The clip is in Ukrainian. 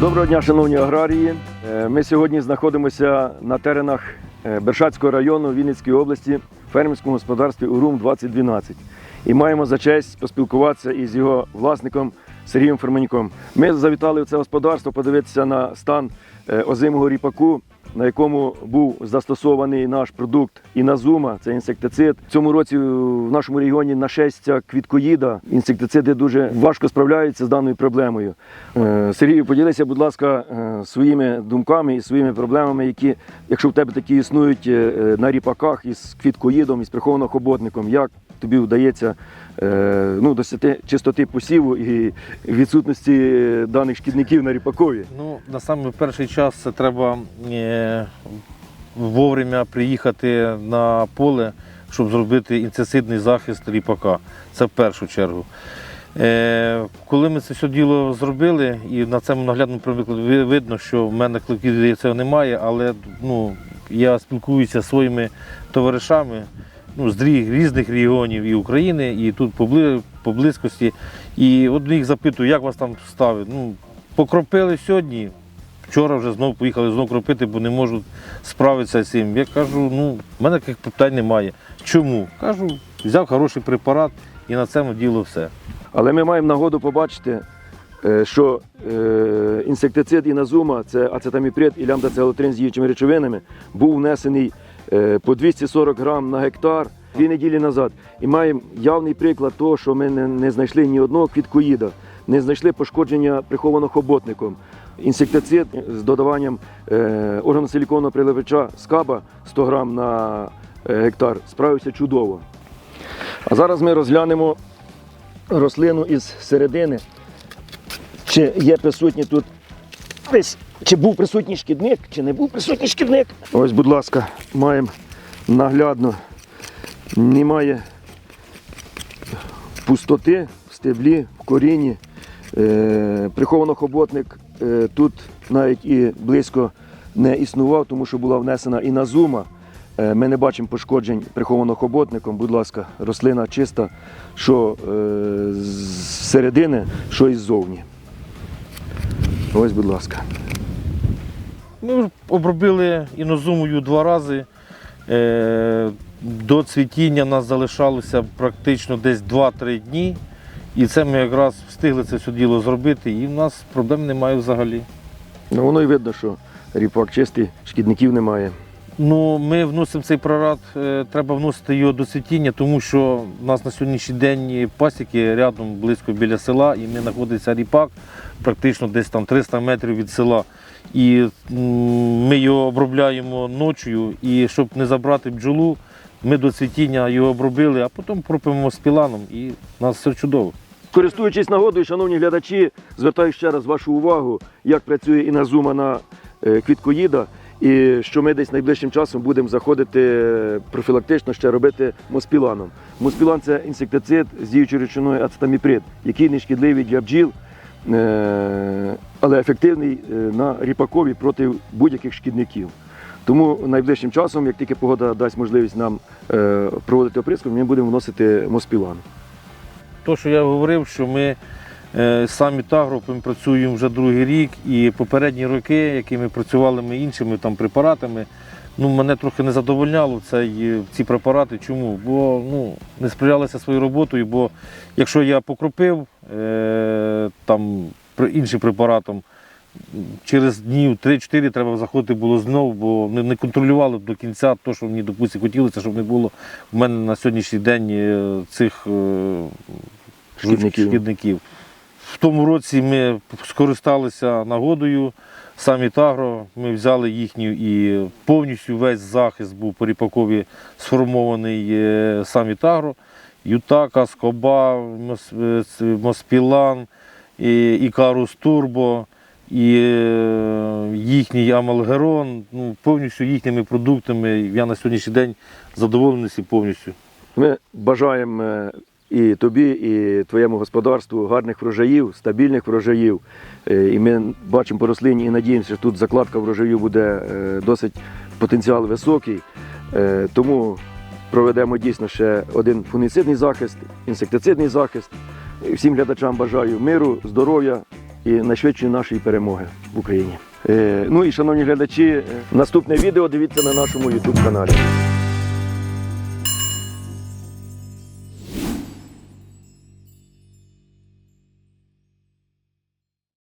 Доброго дня, шановні аграрії. Е, Ми сьогодні знаходимося на теренах е, Бершацького району Вінницької області в фермерському господарстві УРУМ 2012 і маємо за честь поспілкуватися із його власником Сергієм Ферменюком. Ми завітали в це господарство подивитися на стан е, озимого ріпаку, на якому був застосований наш продукт іназума, це інсектицид. В цьому році в нашому регіоні нашестя квіткоїда. Інсектициди дуже важко справляються з даною проблемою. Е, Сергію, поділися, будь ласка, е, своїми думками і своїми проблемами, які, якщо в тебе такі існують е, на ріпаках із квіткоїдом, із приховано-хоботником, як тобі вдається ну, досягти чистоти посіву і відсутності даних шкідників на ріпакові? Ну, на саме перший час це треба вовремя приїхати на поле, щоб зробити інцесидний захист ріпака. Це в першу чергу. Е, коли ми це все діло зробили, і на цьому наглядному прикладі видно, що в мене кликів цього немає, але ну, я спілкуюся зі своїми товаришами ну, з різних регіонів і України, і тут побли, поблизькості. І от їх запитую, як вас там ставить. Ну, покропили сьогодні, вчора вже знову поїхали знову кропити, бо не можуть справитися з цим. Я кажу, ну, в мене таких питань немає. Чому? Кажу, взяв хороший препарат і на цьому діло все. Але ми маємо нагоду побачити, е, що е, інсектицид іназума, це ацетаміпред і лямдацелотрин з діючими речовинами, був внесений е, по 240 грам на гектар дві неділі назад. І маємо явний приклад того, що ми не, не знайшли ні одного квіткоїда, не знайшли пошкодження приховано хоботником. Інсектицид з додаванням е, органосиліконного приливача скаба 100 грам на е, гектар справився чудово. А зараз ми розглянемо рослину із середини, чи є присутній тут десь, чи був присутній шкідник, чи не був присутній шкідник. Ось, будь ласка, маємо наглядно, немає пустоти в стеблі, в корінні. Е, приховано хоботник е, тут навіть і близько не існував, тому що була внесена іназума. Е, Ми не бачимо пошкоджень приховано хоботником. Будь ласка, рослина чиста, що е, з середини, що і ззовні. Ось, будь ласка. Ми обробили інозумою два рази. До цвітіння нас залишалося практично десь 2-3 дні. І це ми якраз встигли це все діло зробити, і в нас проблем немає взагалі. Ну, воно і видно, що ріпак чистий, шкідників немає. Ну, ми вносимо цей прорад, е, треба вносити його до цвітіння, тому що в нас на сьогоднішній день пасіки рядом близько біля села, і ми знаходиться ріпак, практично десь там 300 метрів від села. І ми його обробляємо ночою, і щоб не забрати бджолу, ми до цвітіння його обробили, а потім пропимо спіланом, і в нас все чудово. Користуючись нагодою, шановні глядачі, звертаю ще раз вашу увагу, як працює іназума на е, квіткоїда, і що ми десь найближчим часом будемо заходити е, профілактично ще робити моспіланом. Моспілан це інсектицид з діючою речовиною ацетаміприд, який не шкідливий для бджіл, е, але ефективний на ріпакові проти будь-яких шкідників. Тому найближчим часом, як тільки погода дасть можливість нам е, проводити оприскування, ми будемо вносити моспілан. То, що я говорив, що ми е, самі Тагропом працюємо вже другий рік, і попередні роки, які ми працювали ми іншими там препаратами, ну, мене трохи не задовольняло цей, ці препарати. Чому? Бо ну, не справлялися своєю роботою, бо якщо я покропив е, там, іншим препаратом, через днів 3-4 треба заходити було знову, бо не, не контролювали до кінця те, що мені допустим, хотілося, щоб не було в мене на сьогоднішній день е, цих е, Шкідників. шкідників. В тому році ми скористалися нагодою. Самі Тагро, ми взяли їхню і повністю весь захист був по ріпакові сформований е, самі Тагро. Ютака, Скоба, Моспілан, Ікарус Турбо, і е, їхній Амалгерон, ну, повністю їхніми продуктами. Я на сьогоднішній день задоволений повністю. Ми бажаємо е, і тобі, і твоєму господарству гарних врожаїв, стабільних врожаїв. Е, І ми бачимо по рослині і надіємося, що тут закладка врожаїв буде досить потенціал високий. Тому проведемо дійсно ще один фунгіцидний захист, інсектицидний захист. Всім глядачам бажаю миру, здоров'я і найшвидшої нашої перемоги в Україні. Е, Ну і шановні глядачі, е, наступне відео дивіться на нашому YouTube каналі.